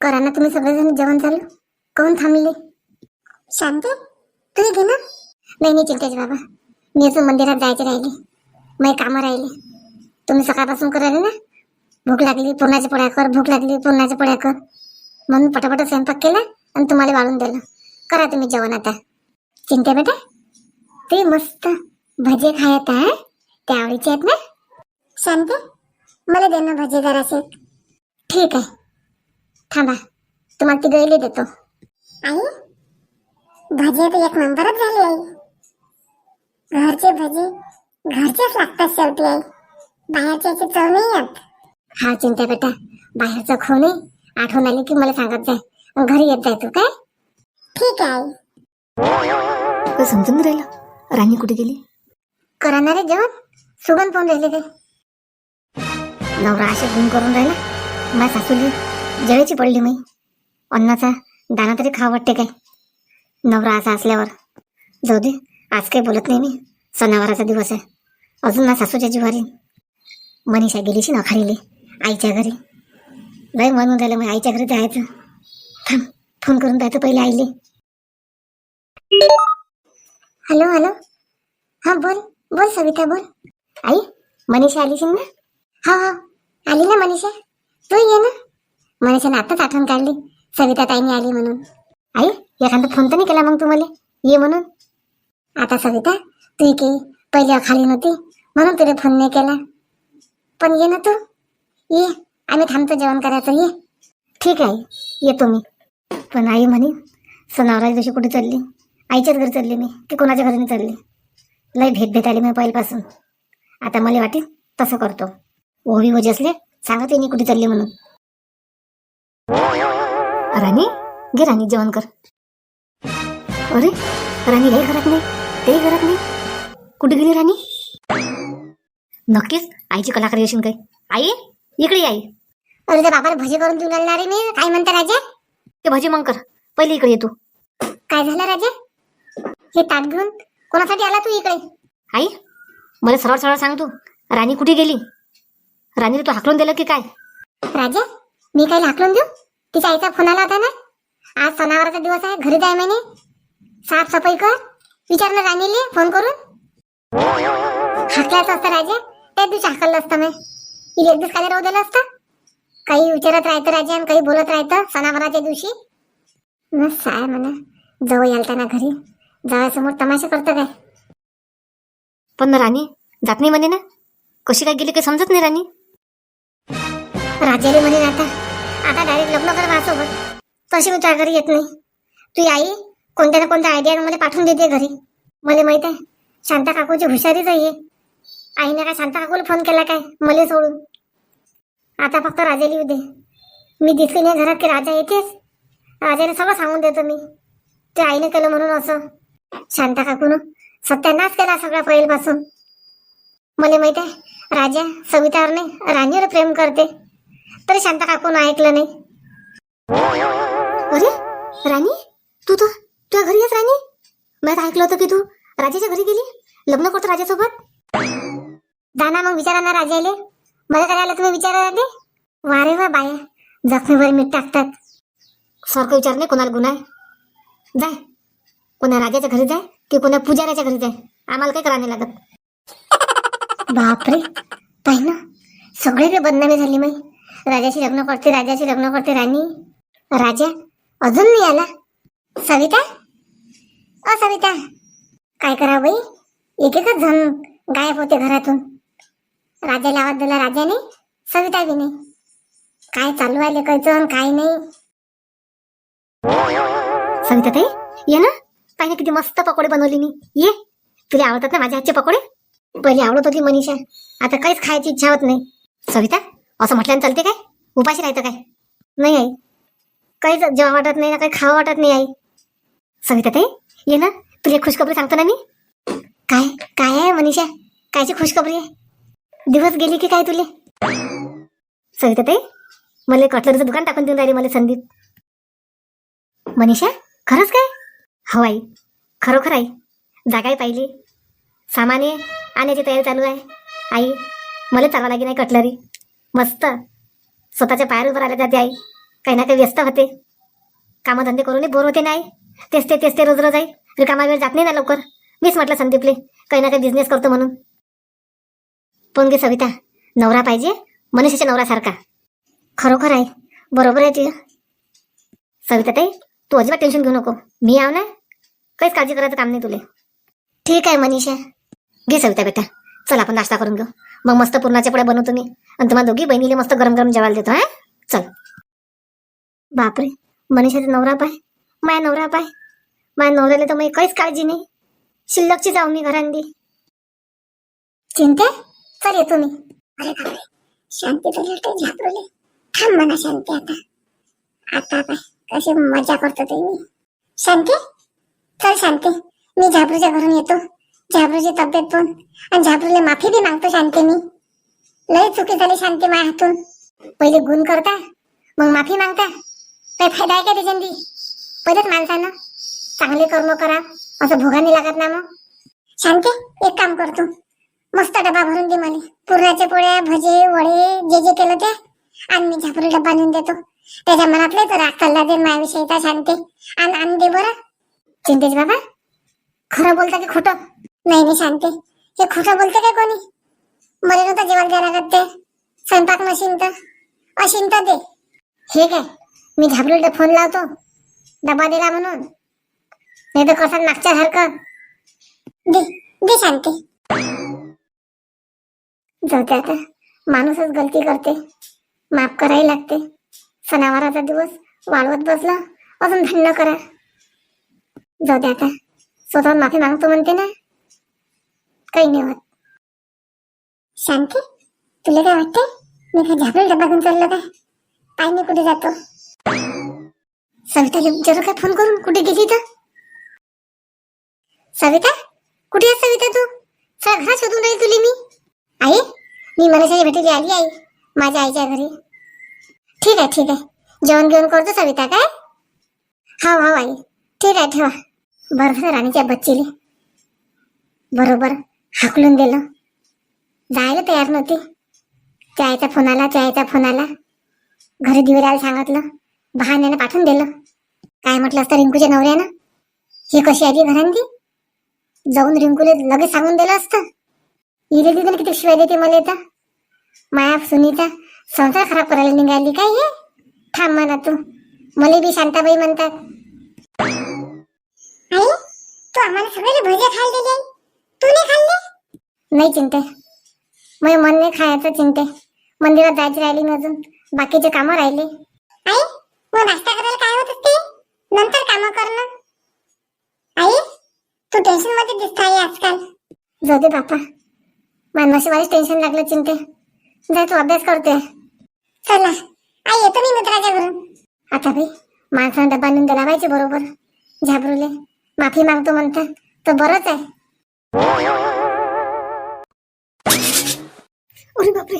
करा ना तुम्ही सगळेजण जेवण चालू. कोण थांबले? शांती तुम्ही घे ना. नाही नाही चिंतेच बाबा. मी असं मंदिरात जायचे राहिले. माझी कामं राहिले. तुम्ही सकाळपासून करायला ना? भूक लागली पुरणाच्या पोळ्या कर भूक लागली पुरणाच्या पोळ्या कर. म्हणून पटापट स्वयंपाक केला आणि तुम्हाला वाढून दिलं. करा तुम्ही जेवण आता. चिंते बेटा ते मस्त भजे खायत आहे ते आवडीचे आहेत ना? शांती मला दे ना भजे जरासे. ठीक आहे. थांबा. तुम्हाला ती गैली देतो. आई भजे तर एक नंबरच झाले आई. घरचे भजे घरचेच लागतात शेवटी आई. बाहेरचे याची चव नाही येत. हा चिंता बेटा. बाहेरचं खो नाही आठवण आली की मला सांगत जाय मग घरी येत जाय तू काय? ठीक आहे आई. काही समजून नाही राहिलं? राणी कुठे गेली? करणारे जेवण? सुगंध पाहून राहिले ते. नवरा असे गुण करून राहिला. माझ्या सासूली जळीची पडली मी. अन्नाचा दाना तरी खा वाटते काय? नवरा असा असल्यावर. जाऊ दे आज काही बोलत नाही मी. सणावाराचा दिवस आहे. अजून ना सासूच्या जिवारी. मनीषा गेलीशी ना खालीले आईच्या घरी. लय म्हणून राहिलं मग आईच्या घरी जायचं. थांब फोन करून जायचं पहिले आईले. Hello hello. हा बोल बोल सविता बोल. आई मनीषा आलीशी ना? हा हा. आली ना मनीषा? तू ये ना. मनीषाने आताच आठवण काढली. सविता ताईने आली म्हणून. आई एखादा फोन तर नाही केला मग तुम्हाला? ये म्हणून. आता सविता तू की पहिले खाली नव्हती. म्हणून तुला फोन नाही केला. पण ये ना तू. ये. आम्ही थांबतो जेवण करायचं. ये. ठीक आहे येतो मी. पण आई म्हणे सणावराच्या दिवशी कुठे चालली? आईच्याच घरी चालली मी. की कोणाच्या घरी चालली? लय भेट भेट आली मी पहिल्यापासून. आता मला वाटेल तसं करतो. ओवी वजे असले सांगत मी कुठे चालली म्हणून. राणी घे राणी जेवण कर. अरे राणी हे घरात नाही तेही घरात नाही. कुठे गेली राणी? नक्कीच आईची कलाकारी असेल काय? आई इकडे आई. अरे त्या बाबाला भजी करून देऊन आणणार मी. काय म्हणता राजा? ते भाजी मग कर. पहिले इकडे ये तू. काय झालं राजा? हे ताट घेऊन कोणासाठी आला तू इकडे? आई मला सरळ सरळ सांग तू राणी कुठे गेली? राणीला तू हाकलून दिलं की काय? राजा मी काय हाकलून देऊ? तिच्या आईचा फोन आला होता ना? आज सणावाराचा दिवस आहे घरी जाय म्हणे. साफसफाई कर. विचार ना राणीले फोन करून. हाकलायचं असतं राजा. त्या दिवशी हाकललं असतं मी. इले एक दिवस काय राहू दिलं असतं. काही विचारत राहतं राजा आणि काही बोलत राहतं सणावाराच्या दिवशी. मस्त आहे म्हणा जवळ यालता ना घरी. जवळसमोर तमाशा करतं काय? पण राणी जात नाही म्हणे ना? कशी काय गेली काही समजत नाही राणी? राजाले म्हणे आता. आता डायरेक्ट लग्न कर माझ्यासोबत. तशी मी तुझ्या घरी येत नाही. तुझी आई कोणत्या ना कोणत्या आयडिया मला पाठवून देते घरी. मला माहीत आहे. शांता काकूची हुशारीच आहे. आईने काय शांता काकूला फोन केला काय? मला सोडून. आता फक्त राजाला येऊ दे. मी दिसली नाही घरात की राजा येतेच. राजाने सगळं सांगून देतो मी. ते आईने केलं म्हणून असं. शांता काकून सत्यानाच केला सगळ्या पहिल्यापासून मला माहीत आहे राजा सवितावरने राणीवर प्रेम करते. तरी शांता काकून ऐकलं नाही. अरे राणी तू तर तुझ्या घरी येस राणी? मी ऐकलं होतं की तू राजाच्या घरी गेली लग्न करतो राजासोबत. दाना मग विचारा ना राजाले. मला आलं तुम्ही विचारा दे वारे वा बाया जखमीवर मीठ टाकतात. सारखं विचार नाही कोणाला गुन्हा आहे. जाय कोणा राजाच्या घरी जाय की कोणा पुजाऱ्याच्या घरी जाय आम्हाला काही करा नाही लागत. बापरे पाहि ना सगळे बदनामी झाली माई राजाशी लग्न करते राजाशी लग्न करते राणी. राजा अजून नाही आला. सविता? अ सविता. काय करा बाई? एक एकच जण गायब होते घरातून. राजाला आवाज दिला राजाने सविता बी नाही. काय चालू आहे लेकायचं काय नाही? सविता ताई ये ना. पाहिजे किती मस्त पकोडे बनवले मी ये. तुला आवडतात ना माझ्या हातचे पकोडे? पहिले आवडत होती मनीषा. आता काहीच खायची इच्छा होत नाही. सविता? असं म्हटल्यानं चालते काय? उपाशी राहतं काय? नाही आई. काहीच जेव्हा वाटत नाही ना काही खावं वाटत नाही आई. सविता ताई ये ना. तुला खुशखबरी सांगतो ना मी. काय? काय आहे मनीषा? कायची खुशखबरी आहे? दिवस गेली की काय तुले? सविता ताई मला कटलरीचं दुकान टाकून देऊन राहिली मला संदीप. मनीषा खरंच काय? हो आई. खरोखर आई. जागाही पाहिली. सामाने आणायची तयारी चालू आहे. आई मला चालवा लागेल नाही कटलरी. मस्त. स्वतःच्या पायावर उभं राहिल्या जाते आई. काही ना काही व्यस्त होते. कामधंदे करूनही बोर होते नाही तेच ते तेच ते रोज रोज आहे रिकामा वेळ जात नाही ना लवकर. मीच म्हटलं संदीपले काही ना काही बिझनेस करतो म्हणून. पण गे सविता नवरा पाहिजे मनुष्याच्या नवरासारखा खरोखर आहे बरोबर आहे तुझं. सविता ताई तू अजिबात टेन्शन घेऊ नको. मी आव ना? काहीच काळजी करायचं काम नाही तुले. ठीक आहे मनीषा. घे सविता बेटा. चल आपण नाश्ता करून घेऊ. मग मस्त पुरणाच्या पुढे बनवतो मी. आणि तुम्हाला दोघी बहिणीले मस्त गरम गरम जेवायला देतो हा? चल. बापरे. मनीषाचा नवरा पाय. माया नवरा पाय. माया नवऱ्याला तर मग काहीच काळजी नाही. शिल्लकची जाऊ मी घरांदी चिंते? चल येतो मी. अरे बापरे. शांती तर लटे झापरले. थांब म्हणा शांती आता. आता काय कशी मजा करतो ते मी शांती? चल शांती. मी झापरूच्या घरून येतो. झाबरूची तब्येत पण. आणि झाबरूला माफी बी मागतो शांतीनी. लय चुकी झाली शांती माया हातून. पहिले गुण करता मग माफी मागता. काही फायदा आहे का त्याच्यानी? पहिलेच माणसानं. चांगले कर्म करा असं भोगाने लागत ना मग. शांती एक काम करतो मस्त डबा भरून दे मला. पुरणाच्या पोळ्या भजे वडे जे जे केलं ते. आणि मी झापरी डब्बा नेऊन देतो. त्याच्या मनातले तर राग चालला दे माझ्याविषयी शांती. आणि आण दे बरं. चिंतेश बाबा खरं बोलता की खोटं? नाही मी शांती हे खोटं बोलते काय कोणी? मला नव्हतं जेवण द्यायला लागत ते. स्वयंपाक मशीन तर. अशीन तर दे हे काय? मी झापरीला फोन लावतो. डबा दिला म्हणून. नाही तर कसा मागच्या सारखं दे दे शांती. जाऊ आता. माणूसच गलती करते. माफ करायला लागते. सणावाराचा दिवस वाढवत बसला. अजून धन्य करा. जाऊ दे आता. स्वतः माफी मागतो म्हणते ना. काही नाही होत. शांती तुला काय वाटतंय? मी काय झापडी डब्बा घेऊन चाललो काय? पाय मी कुठे जातो? सविताला जरूर काय फोन करून? कुठे गेली तर सविता कुठे आहे सविता तू? सगळा घरात शोधून राहील तुली मी. आई मी मनसाच्या भेटीला आली आई माझ्या आईच्या घरी. ठीक आहे ठीक आहे. जेवण घेऊन करतो सविता काय? हा हा आई. ठीक आहे ठेवा. बरं राणीच्या बच्चीले. बरोबर. हाकलून दिलं. जायला तयार नव्हती. त्या फोन आला त्या फोन आला. घरी दिवेलाला सांगितलं बहाण्यानं पाठवून दिलं. काय म्हटलं असतं रिंकूच्या नवऱ्यानं? ही कशी आली घरांनी जाऊन रिंकूले लगेच सांगून दिलं असतं. इले दिदीने किती शिवाय देते मला तर माया सुनीता संसार खराब करायला निघाली काय हे? थांब म्हणा तू. मला बी शांताबाई म्हणतात. आई तू आम्हाला सगळे भजे खायला दिले? तू नाही खाल्ले? नाही चिंते. मग मन नाही खायचं चिंते. मंदिरात जायची राहिली ना अजून. बाकीचे कामं राहिले. आई मग नाश्ता करायला काय होत असते? नंतर कामं करणं आई तू टेन्शनमध्ये दिसत आहे आजकाल. जाऊ दे बापा नशिबारीच टेन्शन लागलं चिंते. जाय तू अभ्यास करते. चला आई येतो मी मित्राच्या घरून. आता बाई माणसानं डबा नेऊन दिला पाहिजे बरोबर. झाबरूले. माफी मागतो म्हणता तो बरंच आहे. अरे बापरे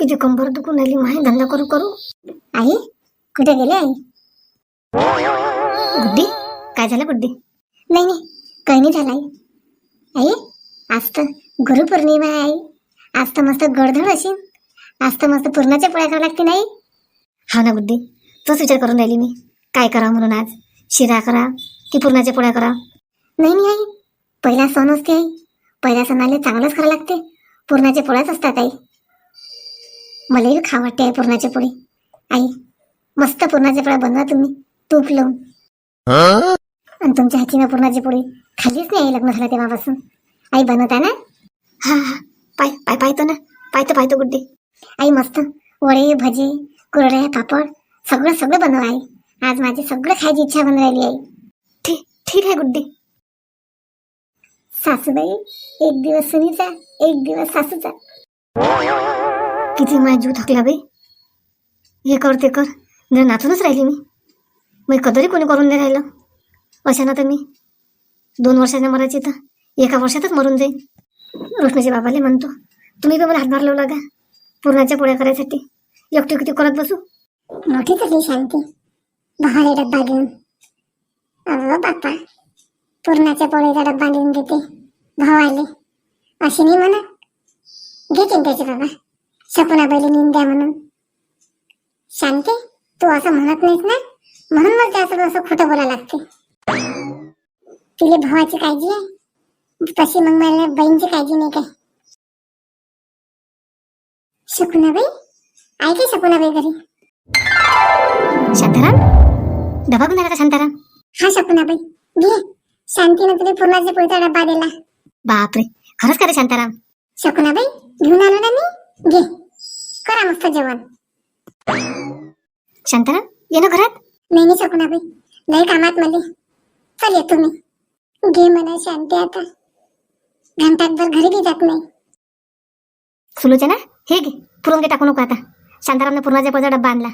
किती कंबर दुखून आली माय धंदा करू करू. आई कुठे गेले आई? गुड्डी काय झालं गुड्डी? नाही नाही काही नाही झालं आई. आई आज तर गुरुपौर्णिमा आहे आई. आज तर मस्त गडधड असेल. आज तर मस्त पूर्णाच्या पोळ्या करावं लागते नाही हा ना गुड्डी तोच विचार करून राहिली मी. काय करावं म्हणून आज? शिरा करा की पुरणाच्या पोळ्या करा? नाही नाही आई पहिला सण असते. आई पहिल्या सणाला चांगलंच करावं लागते. पूर्णाचे पोळ्याच असतात आई. मलाही खा वाटते आई पूर्णाची पोळी. आई मस्त पूर्णाची पोळ्या बनवा तुम्ही. तूप लावून. आणि तुमच्या हातीनं पूर्णाची पोळी खाल्लीच नाही आई लग्न झालं तेव्हापासून. आई बनवता ना? हा हा. पाय पाय पाहतो ना. पाहतो पाहतो गुड्डी. आई मस्त. वडे भजे कुरड्या पापड सगळं सगळं बनव आई. आज माझी सगळं खायची इच्छा बनून राहिली आई. ठीक ठीक आहे गुड्डी. सासूबाई एक दिवस सुनीचा एक दिवस सासूचा किती माझी जीव थकला बाई. हे कर ते कर. जर नाचूनच राहिली मी. मग कदरी कोणी करून नाही राहिलं. अशानं तर मी. दोन वर्षाने मरायची तर एका वर्षातच मरून जाईन. रोशनीच्या बाबाले म्हणतो तुम्ही पण मला हातभार लावला का पूर्णाच्या पोळ्या करायसाठी. एकटी किती करत बसू? मोठी झाली शांती. भावाला डब्बा घेऊन. बाप्पा पूर्णाच्या पोळीचा डब्बा घेऊन देते भाऊ आले अशी नाही म्हणा घे चिंतेचे बाबा. शकुना बैली द्या म्हणून. शांती तू असं म्हणत नाहीस ना? म्हणून मला त्यासोबत असं खोटं बोलायला लागते. तिले भावाची काळजी आहे. तशी मग मला बहीणची काळजी नाही काय? शकुनाबाई आहे काय शकुनाबाई घरी? शांताराम? डबा आला का शांताराम? हा शकुनाबाई घे. शांतीनं तुला पूर्णाच्या पोळीचा डब्बा दिला बापरे खरंच का रे शांताराम? शकुनाबाई घेऊन आलो ना मी? घे. करा मस्त जेवण. शांताराम ये ना घरात. नाही नाही शकुनाबाई. लय कामात मध्ये चल येतो मी घे म्हणा शांती आता. घंटाभर घरी बी जात नाही. सुलोचना हे घे. पुरून घे टाकू नको आता. शांतारामने पूर्णाच्या पोळीचा डब्बा आणला.